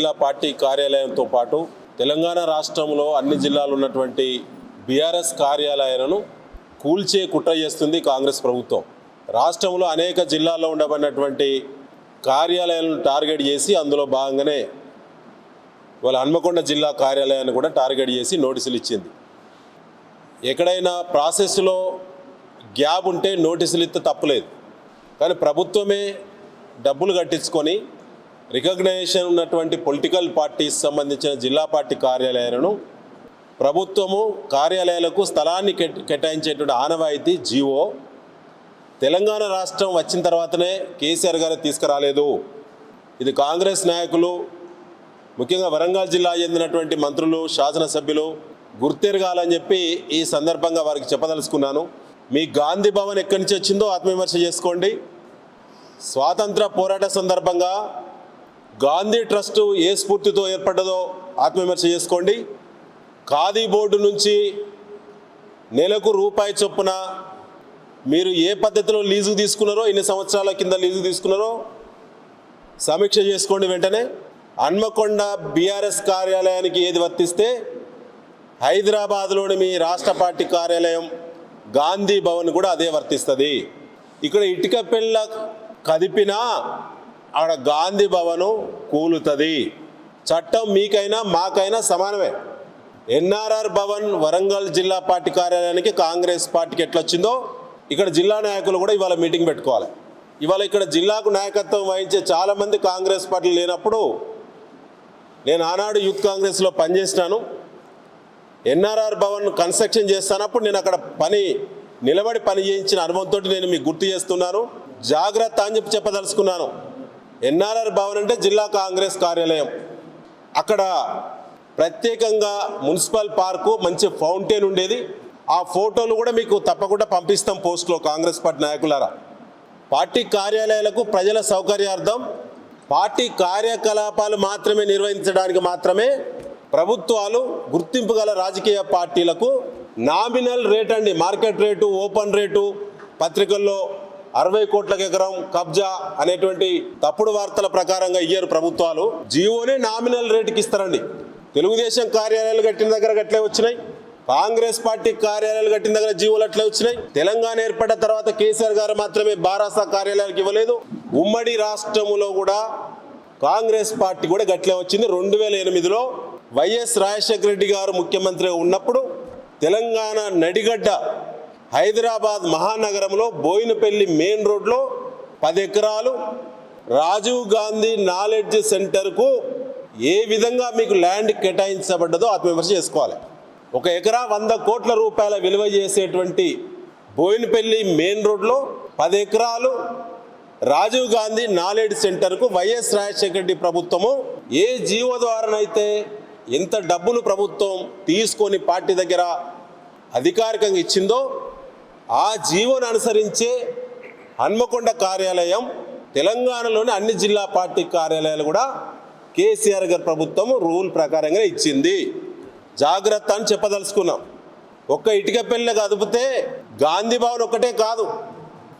జిల్లా పార్టీ కార్యాలయంతో పాటు తెలంగాణ రాష్ట్రంలో అన్ని జిల్లాలు ఉన్నటువంటి బీఆర్ఎస్ కార్యాలయాలను కూల్చే కుట్ర చేస్తుంది కాంగ్రెస్ ప్రభుత్వం. రాష్ట్రంలో అనేక జిల్లాల్లో ఉండబడినటువంటి కార్యాలయాలను టార్గెట్ చేసి అందులో భాగంగానే వాళ్ళ హన్మకొండ జిల్లా కార్యాలయాన్ని కూడా టార్గెట్ చేసి నోటీసులు ఇచ్చింది. ఎక్కడైనా ప్రాసెస్లో గ్యాప్ ఉంటే నోటీసులు ఇస్తే తప్పులేదు. కానీ ప్రభుత్వమే డబ్బులు కట్టించుకొని రికగ్నైజేషన్ ఉన్నటువంటి పొలిటికల్ పార్టీస్ సంబంధించిన జిల్లా పార్టీ కార్యాలయాలను ప్రభుత్వము కార్యాలయాలకు స్థలాన్ని కేటాయించేటువంటి ఆనవాయితీ జీవో. తెలంగాణ రాష్ట్రం వచ్చిన తర్వాతనే కేసీఆర్ గారు తీసుకురాలేదు. ఇది కాంగ్రెస్ నాయకులు ముఖ్యంగా వరంగల్ జిల్లా చెందినటువంటి మంత్రులు శాసనసభ్యులు గుర్తెరగాలని చెప్పి ఈ సందర్భంగా వారికి చెప్పదలుచుకున్నాను. మీ గాంధీ భవన్ ఎక్కడి నుంచి వచ్చిందో ఆత్మవిమర్శ చేసుకోండి. స్వాతంత్ర పోరాట సందర్భంగా గాంధీ ట్రస్ట్ ఏ స్ఫూర్తితో ఏర్పడ్డదో ఆత్మవిమర్శ చేసుకోండి. ఖాదీ బోర్డు నుంచి నెలకు రూపాయి చొప్పున మీరు ఏ పద్ధతిలో లీజు తీసుకున్నారో ఎన్ని సంవత్సరాల కింద లీజు తీసుకున్నారో సమీక్ష చేసుకోండి వెంటనే. హన్మకొండ బీఆర్ఎస్ కార్యాలయానికి ఏది వర్తిస్తే హైదరాబాద్లోని మీ రాష్ట్ర పార్టీ కార్యాలయం గాంధీ భవన్ కూడా అదే వర్తిస్తుంది. ఇక్కడ ఇటుక పిల్ల కదిపినా ఆడ గాంధీ భవను కూలుతుంది. చట్టం మీకైనా మాకైనా సమానమే. ఎన్ఆర్ఆర్ భవన్ వరంగల్ జిల్లా పార్టీ కార్యాలయానికి కాంగ్రెస్ పార్టీకి ఎట్లొచ్చిందో ఇక్కడ జిల్లా నాయకులు కూడా ఇవాళ మీటింగ్ పెట్టుకోవాలి. ఇవాళ ఇక్కడ జిల్లాకు నాయకత్వం వహించే చాలామంది కాంగ్రెస్ పార్టీలు లేనప్పుడు నేను ఆనాడు యూత్ కాంగ్రెస్లో పనిచేసినాను. ఎన్ఆర్ఆర్ భవన్ కన్స్ట్రక్షన్ చేస్తానప్పుడు నేను అక్కడ పని నిలబడి పని చేయించిన అనుభవంతో నేను మీకు గుర్తు చేస్తున్నాను. జాగ్రత్త అని చెప్పి చెప్పదలుచుకున్నాను. ఎన్ఆర్ఆర్ భవన్ అంటే జిల్లా కాంగ్రెస్ కార్యాలయం. అక్కడ ప్రత్యేకంగా మున్సిపల్ పార్కు మంచి ఫౌంటైన్ ఉండేది. ఆ ఫోటోలు కూడా మీకు తప్పకుండా పంపిస్తాం పోస్ట్లో కాంగ్రెస్ పార్టీ నాయకులారా. పార్టీ కార్యాలయాలకు ప్రజల సౌకర్యార్థం పార్టీ కార్యకలాపాలు మాత్రమే నిర్వహించడానికి మాత్రమే ప్రభుత్వాలు గుర్తింపు గల రాజకీయ పార్టీలకు నామినల్ రేట్ అండి. మార్కెట్ రేటు ఓపెన్ రేటు పత్రికల్లో అరవై కోట్ల ఎకరం కబ్జా అనేటువంటి తప్పుడు వార్తల ప్రకారంగా ఇయ్యారు ప్రభుత్వాలు. జియోనే నామినల్ రేటుకి ఇస్తారండి. తెలుగుదేశం కార్యాలయాలు కట్టిన దగ్గర గట్లే వచ్చినాయి. కాంగ్రెస్ పార్టీ కార్యాలయాలు కట్టిన దగ్గర జీవోలు అట్లే వచ్చినాయి. తెలంగాణ ఏర్పడ్డ తర్వాత కేసీఆర్ గారు మాత్రమే బారాసా కార్యాలయాలకు ఇవ్వలేదు. ఉమ్మడి రాష్ట్రములో కూడా కాంగ్రెస్ పార్టీ కూడా గట్లే వచ్చింది. రెండు వేల ఎనిమిదిలో వైఎస్ రాజశేఖర రెడ్డి గారు ముఖ్యమంత్రి ఉన్నప్పుడు తెలంగాణ నడిగడ్డ హైదరాబాద్ మహానగరంలో బోయినపల్లి మెయిన్ రోడ్లో పది ఎకరాలు రాజీవ్ గాంధీ నాలెడ్జ్ సెంటర్కు ఏ విధంగా మీకు ల్యాండ్ కేటాయించబడ్డదో ఆత్మవిమర్శ చేసుకోవాలి. ఒక ఎకరా వంద కోట్ల రూపాయల విలువ చేసేటువంటి బోయినపల్లి మెయిన్ రోడ్లో పది ఎకరాలు రాజీవ్ గాంధీ నాలెడ్జ్ సెంటర్కు వైఎస్ రాజశేఖర రెడ్డి ప్రభుత్వము ఏ జీవో ద్వారానైతే ఎంత డబ్బులు ప్రభుత్వం తీసుకొని పార్టీ దగ్గర అధికారికంగా ఇచ్చిందో ఆ జీవోను అనుసరించే హన్మకొండ కార్యాలయం తెలంగాణలోని అన్ని జిల్లా పార్టీ కార్యాలయాలు కూడా కేసీఆర్ గారి ప్రభుత్వం రూల్ ప్రకారంగా ఇచ్చింది. జాగ్రత్త అని చెప్పదలుచుకున్నాం. ఒక్క ఇటుక పెళ్ళ కదిపితే గాంధీ భవన్ ఒక్కటే కాదు.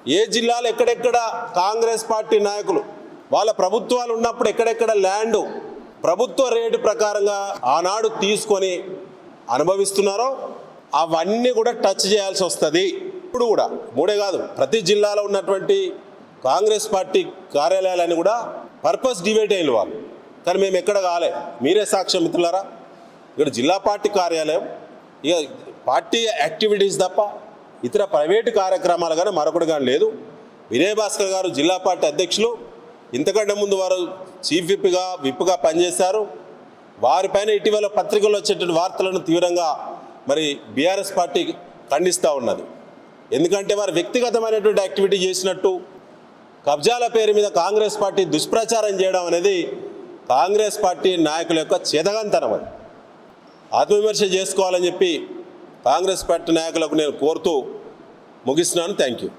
ఏ జిల్లాలో ఎక్కడెక్కడ కాంగ్రెస్ పార్టీ నాయకులు వాళ్ళ ప్రభుత్వాలు ఉన్నప్పుడు ఎక్కడెక్కడ ల్యాండ్ ప్రభుత్వ రేటు ప్రకారంగా ఆనాడు తీసుకొని అనుభవిస్తున్నారో అవన్నీ కూడా టచ్ చేయాల్సి వస్తుంది. ఇప్పుడు కూడా మూడే కాదు ప్రతి జిల్లాలో ఉన్నటువంటి కాంగ్రెస్ పార్టీ కార్యాలయాలన్నీ కూడా పర్పస్ డివైడ్ అయిన వాళ్ళు. కానీ మేము ఎక్కడ కాలే. మీరే సాక్ష్యం మిత్రులారా. ఇక్కడ జిల్లా పార్టీ కార్యాలయం ఇక పార్టీ యాక్టివిటీస్ తప్ప ఇతర ప్రైవేటు కార్యక్రమాలు కానీ మరొకటి కానీ లేదు. వినయ్ భాస్కర్ గారు జిల్లా పార్టీ అధ్యక్షులు. ఇంతకంటే ముందు వారు చీఫ్ విప్గా విప్గా పనిచేశారు. వారిపైన ఇటీవల పత్రికల్లో వచ్చేటువంటి వార్తలను తీవ్రంగా మరి బీఆర్ఎస్ పార్టీ ఖండిస్తూ ఉన్నది. ఎందుకంటే వారు వ్యక్తిగతమైనటువంటి యాక్టివిటీ చేసినట్టు కబ్జాల పేరు మీద కాంగ్రెస్ పార్టీ దుష్ప్రచారం చేయడం అనేది కాంగ్రెస్ పార్టీ నాయకుల యొక్క చేతగంతనం అది. ఆత్మవిమర్శ చేసుకోవాలని చెప్పి కాంగ్రెస్ పార్టీ నాయకులకు నేను కోరుతూ ముగిస్తున్నాను. Thank you